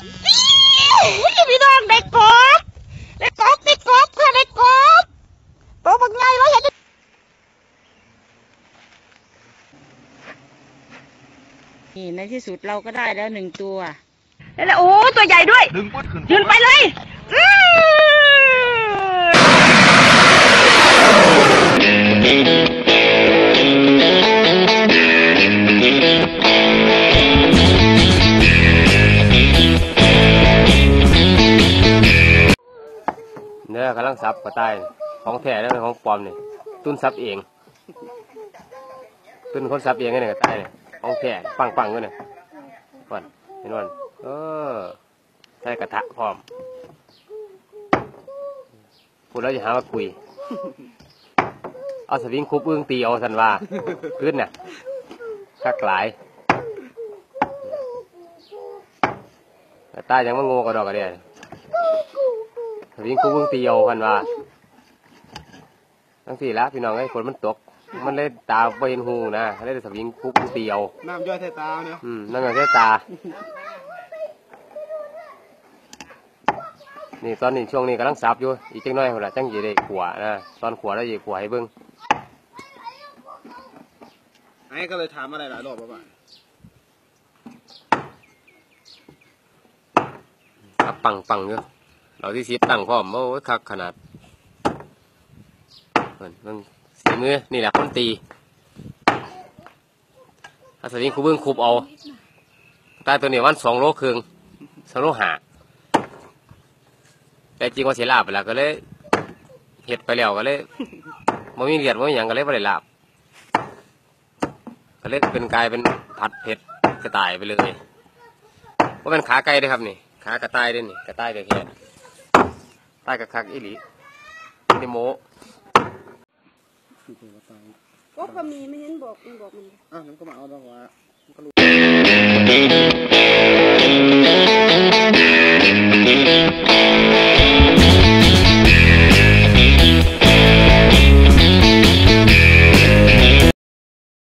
บอี้พี่น้องได้กบได้กบได้กบค่ะได้กบตัวบางไงวะเห็นนี่ในที่สุดเราก็ได้แล้วหนึ่งตัว แล้วโอ้ตัวใหญ่ด้วย ดึงปุ๊ดขึ้นยืนไปเลย อื้อ เนื้อกำลังซับกระต่ายของแท้แล้วเป็นของปลอมเนี่ยตุ้นซับเอง ตุ้นคนซับเองไงเนี่ยกระต่ายเนี่ยของแท้ปังปังๆด้วยเนี่ยวันเห็นวันเออใส่กระทะพร้อมพูดแล้วจะหาว่าคุย เอาสวิงคุบอึ้งตีเอาสันว่าขึ้นน่ะคักหลายกระต่ายยังมาโง่กระดอกกระเดีย วิ่งกูวิ่งตีเอาพันว่าทั้งสี่ละพี่น้องไอ้ฝนมันตก มันเลยตาไปเห็นหูนะเลยสวิงคุกวิ่งตีเอาน้ำย่อยใส่ตาเนี่ยอืมนั่นก็แค่ตา นี่ตอนนี้ช่วงนี้กำลังซับอยู่ อีกจังน้อยคนละจังยีได้ขวนะตอนขวแล้วยีขวให้เบิ้งไอ้ก็เลยถามอะไรหลายรอบป่ะครับปังปังอยู่ เราที่ซีตั้งพร้อมโอ้คักขนาดเพิ่นเบิ่งสีมือนี่แหละคนตีถ้าสวิงคุบเบิ้งคุบเอาตายตัวนี้วันสองโลครึ่งสองโลหาแต่จริงว่าเสียลาบไปแล้วก็เลยเห็ดไปแล้วก็เลยมันมีเลียดมันมีหยังก็เลยไม่ได้ลาบก็เลยเป็นกลายเป็นผัดเผ็ดกระต่ายไปเลยว่าเป็นขาไก่เด้วยครับนี่ขากระต่ายด้วยนี่กระต่ายเด็กเตายกับคักอีหลีในโมสี่คนก็ก็มีไม่เห็นบอกมันบอกมันอะงั้นก็มาเอาดอกว่าก็รู้